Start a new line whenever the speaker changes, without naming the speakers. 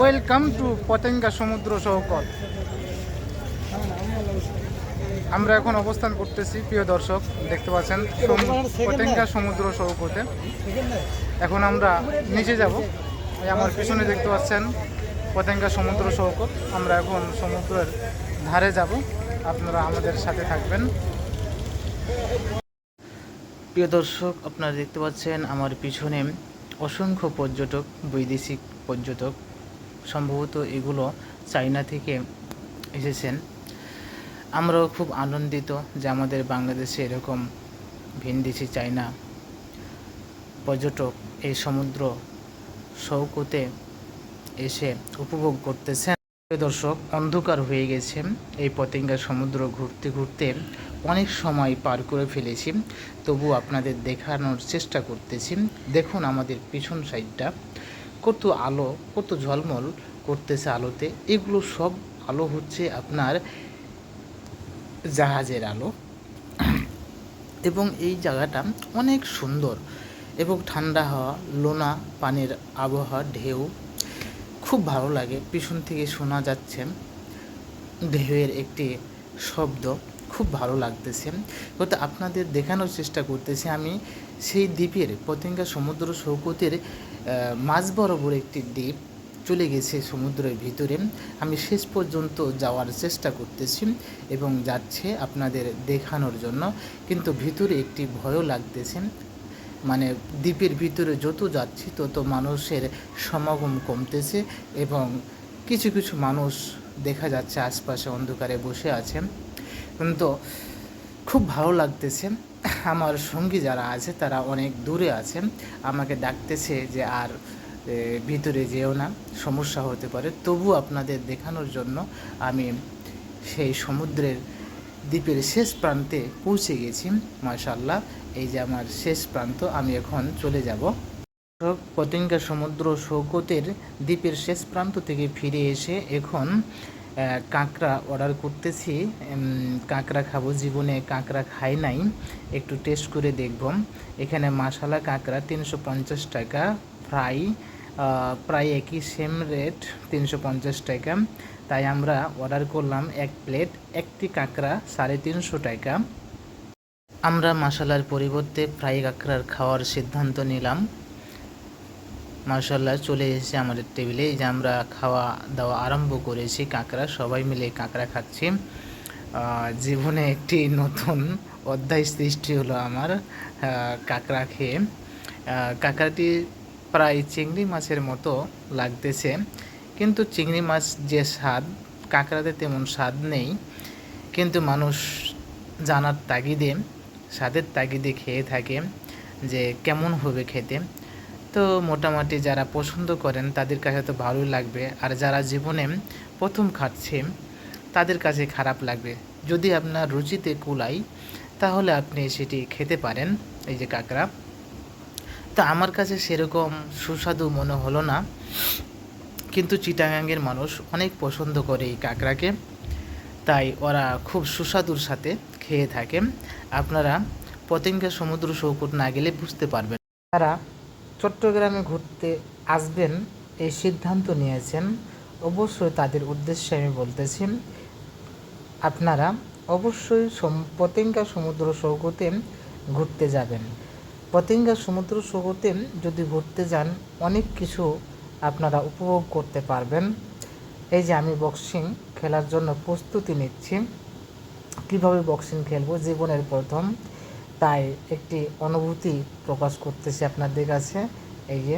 Welcome to Patenga সমুদ্র সৈকত আমরা এখন অবস্থান করতেছি প্রিয় দর্শক দেখতে পাচ্ছেন পতেঙ্গা সমুদ্র সৈকতে এখন আমরা নিচে যাব। আমার পিছনে দেখতে পাচ্ছেন পতেঙ্গা সমুদ্র সৈকত আমরা এখন সমুদ্রের ধারে যাব। আপনারা আমাদের সাথে থাকবেন। প্রিয় দর্শক আপনারা দেখতে পাচ্ছেন আমার পিছনে অসংখ্য পর্যটক বৈদেশিক পর্যটক সম্ভবত এগুলো চায়না থেকে এসেছেন। আমরাও খুব আনন্দিত যে আমাদের বাংলাদেশে এরকম ভিনদেশি চায়না পর্যটক এই সমুদ্র সৌকতে এসে উপভোগ করতেছেন। দর্শক, অন্ধকার হয়ে গেছে। এই পতেঙ্গা সমুদ্র ঘুরতে ঘুরতে অনেক সময় পার করে ফেলেছি। তবু আপনাদের দেখানোর চেষ্টা করতেছি। দেখুন আমাদের পিছন সাইডটা কত আলো, কত ঝলমল করতেছে আলোতে। এগুলো সব আলো হচ্ছে আপনার জাহাজের আলো। এবং এই জায়গাটা অনেক সুন্দর এবং ঠান্ডা হাওয়া, লোনা পানির আবহাওয়া, ঢেউ। খুব ভালো লাগে। পিছন থেকে শোনা যাচ্ছে ঢেউয়ের একটি শব্দ। খুব ভালো লাগতেছে। তো আপনাদের দেখানোর চেষ্টা করতেছি আমি সেই দ্বীপের পতেঙ্গা সমুদ্র সৈকতের মাঝ বরাবর একটি দ্বীপ চলে গেছে সমুদ্রের ভিতরে। আমি শেষ পর্যন্ত যাওয়ার চেষ্টা করতেছি এবং যাচ্ছে আপনাদের দেখানোর জন্য। কিন্তু ভিতরে একটি ভয়ও লাগতেছে। মানে দ্বীপের ভিতরে যত যাচ্ছি, তত মানুষের সমাগম কমতেছে এবং কিছু কিছু মানুষ দেখা যাচ্ছে আশপাশে অন্ধকারে বসে আছে। কিন্তু খুব ভালো লাগতেছে। আমার সঙ্গী যারা আছে, তারা অনেক দূরে আছেন। আমাকে ডাকতেছে যে, আর ভিতরে যেও না, সমস্যা হতে পারে। তবু আপনাদের দেখানোর জন্য আমি সেই সমুদ্রের দ্বীপের শেষ প্রান্তে পৌঁছে গেছি মাশাল্লাহ এই যে আমার শেষ প্রান্ত, আমি এখন চলে যাব। পতেঙ্গা সমুদ্র সৈকতের দ্বীপের শেষ প্রান্ত থেকে ফিরে এসে এখন কাঁকড়া অর্ডার করতেছি। কাঁকড়া খাব। জীবনে কাঁকড়া খাই নাই। একটু টেস্ট করে দেখব। এখানে মশালা কাঁকড়া তিনশো পঞ্চাশ টাকা ফ্রাই প্রায় একই সেম রেট তিনশো পঞ্চাশ টাকা। তাই আমরা অর্ডার করলাম এক প্লেট একটি কাঁকড়া, সাড়ে তিনশো টাকা। আমরা মশালার পরিবর্তে ফ্রাই কাঁকড়ার খাওয়ার সিদ্ধান্ত নিলাম। মার্শাল্লাহ চলে এসেছে আমাদের টেবিলে। এই যে আমরা খাওয়া দাওয়া আরম্ভ করেছি কাঁকড়া, সবাই মিলে কাঁকড়া খাচ্ছি। জীবনে একটি নতুন অধ্যায় সৃষ্টি হলো আমার কাঁকড়া খেয়ে। কাঁকড়াটি প্রায় চিংড়ি মাছের মতো লাগতেছে, কিন্তু চিংড়ি মাছ যে স্বাদ, কাঁকড়াতে তেমন স্বাদ নেই, কিন্তু মানুষ জানার তাগিদে, স্বাদের তাগিদে খেয়ে থাকে যে কেমন হবে খেতে। তো মোটামুটি যারা পছন্দ করেন, তাদের কাছে তো ভালোই লাগবে। আর যারা জীবনে প্রথম খাচ্ছে, তাদের কাছে খারাপ লাগবে। যদি আপনার রুচিতে কুলাই তাহলে আপনি সেটি খেতে পারেন, এই যে কাঁকড়া। তো আমার কাছে সেরকম সুস্বাদু মনে হলো না। কিন্তু চিটাগাঙ্গের মানুষ অনেক পছন্দ করে এই কাঁকড়াকে। তাই ওরা খুব সুস্বাদুর সাথে খেয়ে থাকে। আপনারা পতেঙ্গা সমুদ্র সৈকত না গেলে বুঝতে পারবেন তারা চট্টগ্রামে ঘুরতে আসবেন এই সিদ্ধান্ত নিয়েছেন। অবশ্যই তাদের উদ্দেশ্যে আমি বলতেছি, আপনারা অবশ্যই পতেঙ্গা সমুদ্র সৈকতে ঘুরতে যাবেন। পতেঙ্গা সমুদ্র সৈকতে যদি ঘুরতে যান, অনেক কিছু আপনারা উপভোগ করতে পারবেন। এই যে আমি বক্সিং খেলার জন্য প্রস্তুতি নিচ্ছি। কীভাবে বক্সিং খেলব? জীবনের প্রথম তাই একটি অনুভূতি প্রকাশ করতেছি আপনাদের কাছে এই যে।